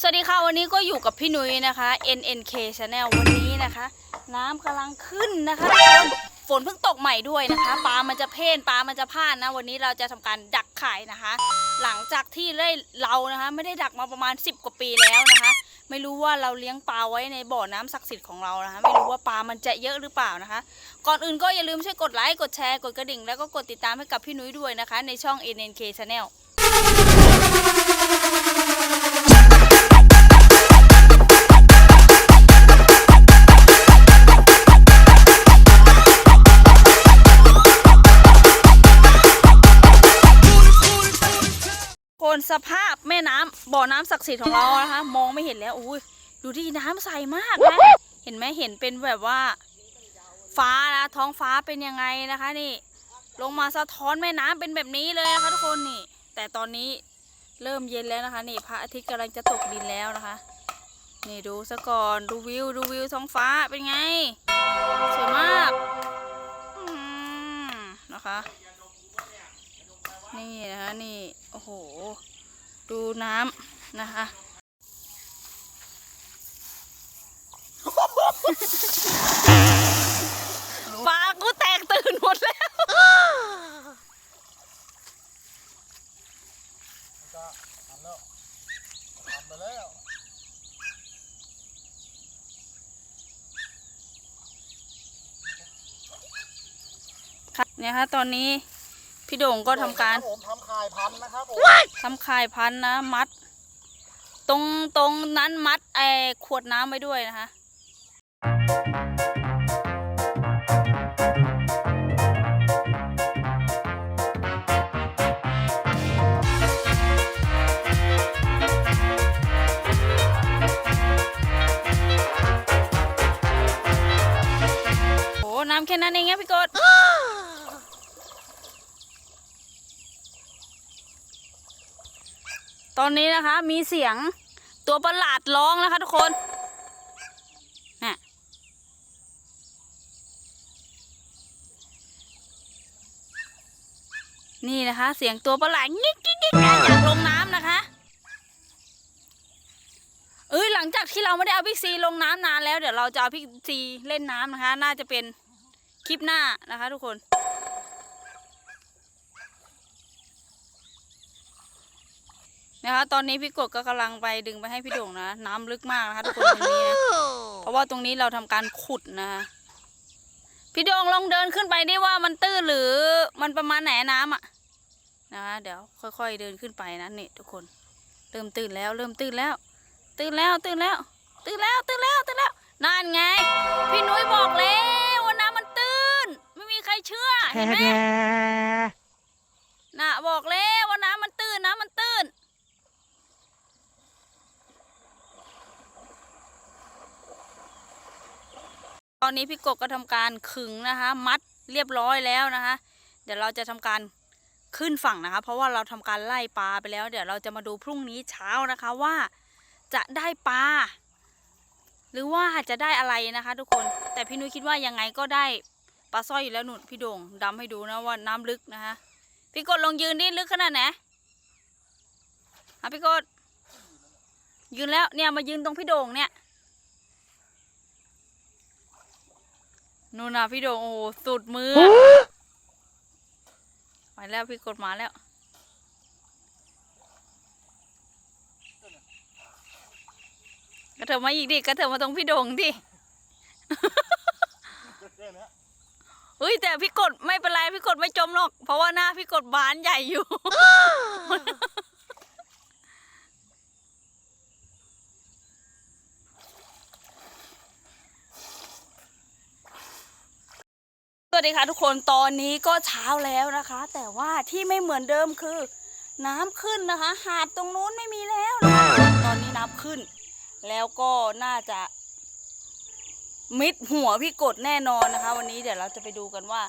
สวัสดีค่ะ วันนี้ก็อยู่กับพี่นุ้ยนะคะ NNK Channel วันนี้นะคะ น้ำกำลังขึ้นนะคะ ฝนเพิ่งตกใหม่ด้วยนะคะปลามันจะเพ่นปลามันจะพ่านนะ วันนี้เราจะทำการดักไข่นะคะ หลังจากที่ได้เรานะคะ ไม่ได้ดักมาประมาณ 10 กว่าปีแล้วนะคะ ไม่รู้ว่าเราเลี้ยงปลาไว้ในบ่อน้ำศักดิ์สิทธิ์ของเรานะคะ ไม่รู้ว่าปลามันจะเยอะหรือเปล่านะคะ ก่อนอื่นก็อย่าลืมช่วยกดไลค์กดแชร์กดกระดิ่ง แล้วก็กดติดตามให้กับพี่นุ้ยด้วยนะคะ ในช่อง NNK Channel แม่น้ำบ่อน้ำศักดิ์สิทธิ์ของเรานะคะ มองไม่เห็นแล้วอุ้ยดูที่น้ำใสมากนะเห็นไหมเห็นเป็นแบบว่า ฟ้านะท้องฟ้าเป็นยังไงนะคะนี่ ลงมาสะท้อนแม่น้ำเป็นแบบนี้เลยนะคะทุกคนนี่ แต่ตอนนี้เริ่มเย็นแล้วนะคะ นี่พระอาทิตย์กำลังจะตกดินแล้วนะคะ นี่ดูซะก่อนดูวิวดูวิวท้องฟ้าเป็นไงสวยมากนะคะ นี่นะคะนี่โอ้โห ดูน้ำนะคะ ปลากูแตกตื่นหมดแล้ว เนี่ยค่ะตอนนี้ พี่โด่งก็ทำการผมทำคายพันธุ์นะครับผมทำข่ายพันธุ์นะมัด ตรงตรงนั้นมัดไอ้ขวดน้ำไว้ด้วยนะคะโอ้น้ำแค่นั้นเองนะพี่กด ตอนนี้นะคะ มีเสียงตัวประหลาดร้องนะคะทุกคนน่ะนี่นะคะ เสียงตัวประหลาดงิกงิกงิกอยากลงน้ำนะคะ เอ้ยหลังจากที่เราไม่ได้เอาพี่ซีลงน้ำนานแล้ว เดี๋ยวเราจะเอาพี่ซีเล่นน้ำนะคะ น่าจะเป็นคลิปหน้านะคะ ทุกคน นะคะ ตอนนี้พี่กดก็กำลังไปดึงไปให้พี่โด่งนะ น้ำลึกมากนะคะทุกคนตรงนี้นะเพราะว่าตรงนี้เราทำการขุดนะคะพี่โด่งลองเดินขึ้นไปดิว่ามันตื้นหรือมันประมาณไหนน้ำอะนะคะเดี๋ยวค่อย ๆเดินขึ้นไปนะนี่ทุกคนเริ่มตื่นแล้วเริ่มตื่นแล้ว ตื่นแล้วตื่นแล้ว ตื่นแล้วตื่นแล้วตื่นแล้วนั่นไง พี่นุ้ยบอกแล้วว่าน้ำมันตื้น ไม่มีใครเชื่อเห็นไหมน่ะบอกแล้วว่าน้ำมันตื้นน้ำมันตื้น ต อนนี้พี่กบก็ทำการขึงนะคะ มัดเรียบร้อยแล้วนะคะ เดี๋ยวเราจะทำการขึ้นฝั่งนะคะ เพราะว่าเราทำการไล่ปลาไปแล้ว เดี๋ยวเราจะมาดูพรุ่งนี้เช้านะคะว่าจะได้ปลาหรือว่าจะได้อะไรนะคะ ทุกคนแต่พี่นุ้ยคิดว่ายังไงก็ได้ปลาสร้อยอยู่แล้วหนุนพี่โด่งดำให้ดูนะว่าน้ำลึกนะคะพี่กดลงยืนดิลึกขนาดไหนอะพี่กดยืนแล้วเนี่ยมายืนตรงพี่โด่งเนี่ย นู่นน่ะพี่โดงโอ้โหสุดมืออะไปแล้วพี่กดมาแล้วกระเถิบมาอีกดิกระเถิบมาตรงพี่โดงดิแค่เนี้ยเฮ้ยแต่พี่กดไม่เป็นไรพี่กดไม่จมหรอก เพราะว่าหน้าพี่กดบานใหญ่อยู่ วัสดีค่ะทุกคนตอนนี้ก็เช้าแล้วนะคะ แต่ว่าที่ไม่เหมือนเดิมคือ น้ำขึ้นนะคะ หาดตรงนู้นไม่มีแล้วนะคะตอนนี้น้ำขึ้น แล้วก็น่าจะ มิดหัวพี่กดแน่นอนนะคะ วันนี้เดี๋ยวเราจะไปดูกันว่า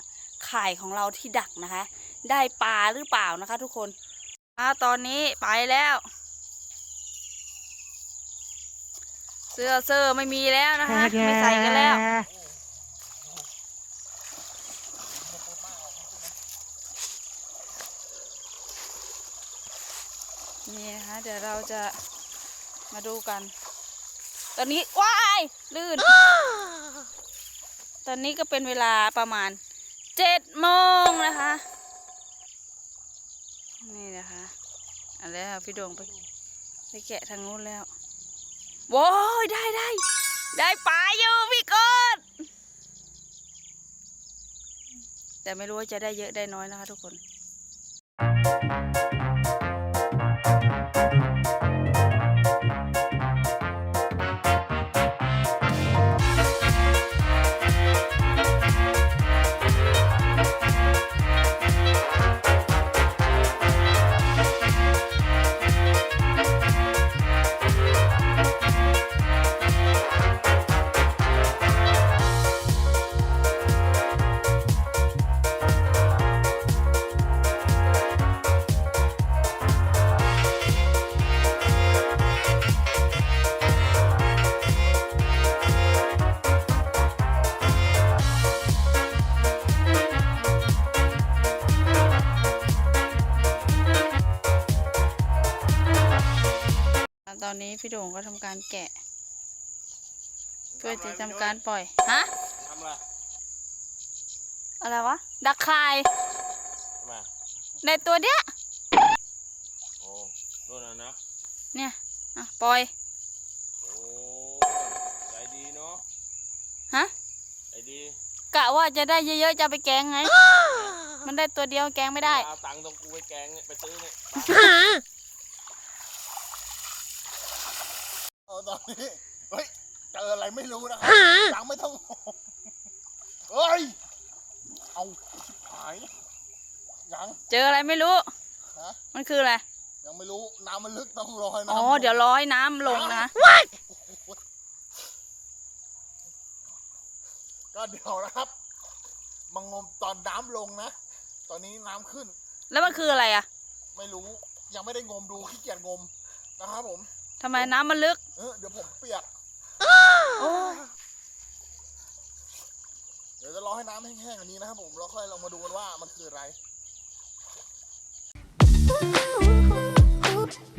ไข่ของเราที่ดักนะคะ ได้ปลาหรือเปล่านะคะ ทุกคนอ่าตอนนี้ไปแล้ว เสื้อเสื้อไม่มีแล้วนะคะ ไม่ใส่กันแล้ว นี่นะคะเดี๋ยวเราจะมาดูกัน ตอนนี้ว้ายลื่น ตอนนี้ก็เป็นเวลาประมาณเจ็ดโมงนะคะ นี่นะคะอันแล้วพี่ด่งไปไปแกะทางนู้นแล้วโว้ยได้ได้ได้ปลาอยู่พี่กดแต่ไม่รู้ว่าจะได้เยอะได้น้อยนะคะทุกคน พี่โด่งก็ทำการแกะ เพื่อจะทำการปล่อย ฮะ ทำอะไรอะไรวะ ดักคาย มาในตัวเนี้ย โอ้โน่นน่ะนะ เนี่ยอะปล่อย โอ้ใจดีเนาะ ฮะ ใจดีกะว่าจะได้เยอะๆจะเอาไปแกงไง มันได้ตัวเดียวแกงไม่ได้ เอาตังค์ตรงกูไปแกงเนี่ยไปซื้อเนี่ยเอา ตอนนี้เฮ้ยเจออะไรไม่รู้นะครับยังไม่ต้องเฮ้ยเอาชิบหายยังเจออะไรไม่รู้ ฮะมันคืออะไร ยังไม่รู้น้ำมันลึกต้องรอให้น้ำอ๋อลงเดี๋ยวรอให้น้ำลงนะ ก็เดี๋ยวนะครับมางมตอนน้ำลงนะตอนนี้น้ำขึ้น แล้วมันคืออะไรอะ ไม่รู้ยังไม่ได้งมดูขี้เกียจงมนะครับผม ทำไมน้ำมันลึก เออเดี๋ยวผมเปียก โอ้ยเดี๋ยวจะรอให้น้ำแห้งๆอันนี้นะครับผมแล้วค่อยลองมาดูกันว่ามันคืออะไร Ooh, ooh, ooh.